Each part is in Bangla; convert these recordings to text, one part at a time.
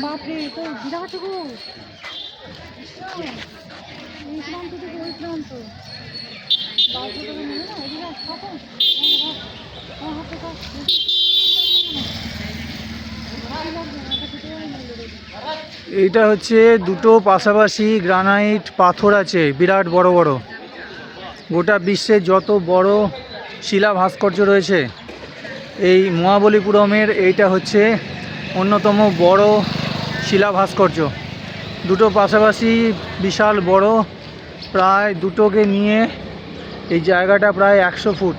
বাপরে, তো বিরাট গো। এই থেকে ওই এইটা হচ্ছে দুটো পাশাপাশি গ্রানাইট পাথর আছে, বিরাট বড় বড়। গোটা বিশ্বে যত বড় শিলা ভাস্কর্য রয়েছে, এই মহাবলীপুরমের এইটা হচ্ছে অন্যতম বড় শিলা ভাস্কর্য। দুটো পাশাপাশি বিশাল বড় প্রায় দুটোকে নিয়ে এই জায়গাটা প্রায় একশো ফুট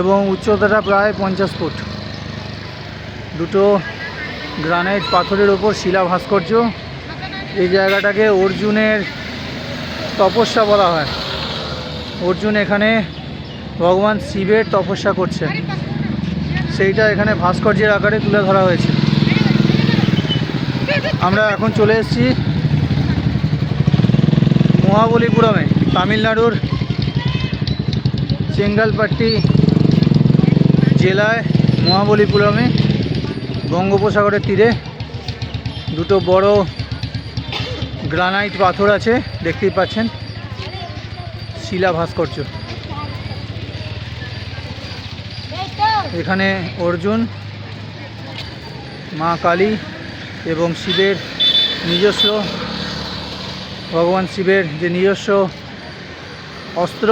এবং উচ্চতাটা প্রায় পঞ্চাশ ফুট। দুটো গ্রানাইট পাথরের ওপর শিলা ভাস্কর্য। এই জায়গাটাকে অর্জুনের তপস্যা বলা হয়। অর্জুন এখানে ভগবান শিবের তপস্যা করছে। সেইটা এখানে ভাস্কর্যের আকারে তুলে ধরা হয়েছে। আমরা এখন চলে এসেছি মহাবলীপুরমে, তামিলনাড়ুর চেঙ্গালপাট্টি জেলায় মহাবলীপুরমে, বঙ্গোপসাগরের তীরে দুটো বড় গ্রানাইট পাথর আছে, দেখতেই পাচ্ছেন, শিলা ভাস্কর্য। এখানে অর্জুন, মা কালী এবং শিবের নিজস্ব, ভগবান শিবের যে নিজস্ব অস্ত্র,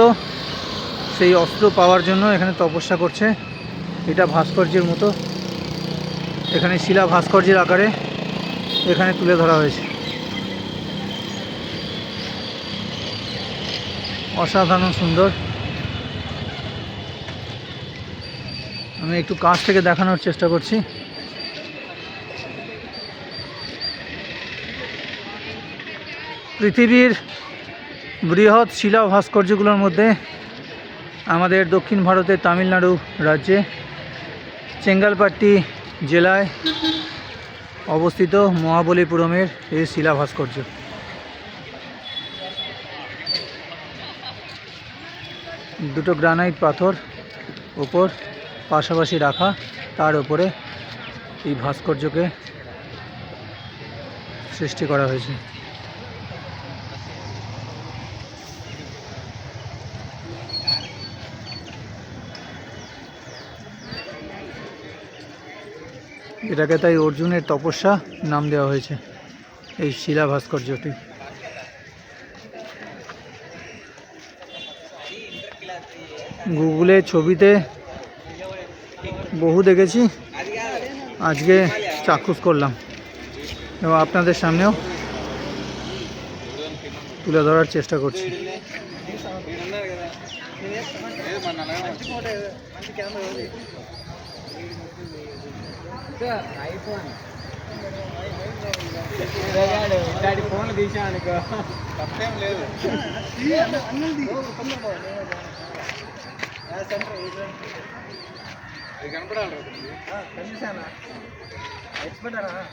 সেই অস্ত্র পাওয়ার জন্য এখানে তপস্যা করছে। এটা ভাস্কর্যের মতো। এখানে শিলা ভাস্কর্যের আকারে এখানে তুলে ধরা হয়েছে। অসাধারণ সুন্দর। আমি একটু কাছ থেকে দেখানোর চেষ্টা করছি। পৃথিবীর বৃহৎ শিলা ভাস্কর্যগুলোর মধ্যে আমাদের দক্ষিণ ভারতের তামিলনাড়ু রাজ্যে চেঙ্গালপাট্টি জেলায় অবস্থিত মহাবলীপুরমের এই শিলা ভাস্কর্য। দুটো গ্রানাইট পাথর ওপর পাশাপাশি রাখা, তার উপরে এই ভাস্কর্যকে সৃষ্টি করা হয়েছে। এটাকে তাই অর্জুনের তপস্যা নাম দেওয়া হয়েছে, এই শিলা ভাস্কর্যটি। গুগলে ছবিতে বহু দেখেছি, আজকে চাক্ষুষ করলাম। এবং আপনাদের সামনেও তুলে ধরার চেষ্টা করছি। ఐఫోన్. ఇలాంటి ఫోన్లు తీసాం అనుకో తప్పేం లేదు. కనపడాలి కనిపిస్తానా? ఎక్స్పర్ట్ అనా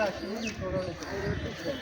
아시는 분들은 이렇게 해주세요.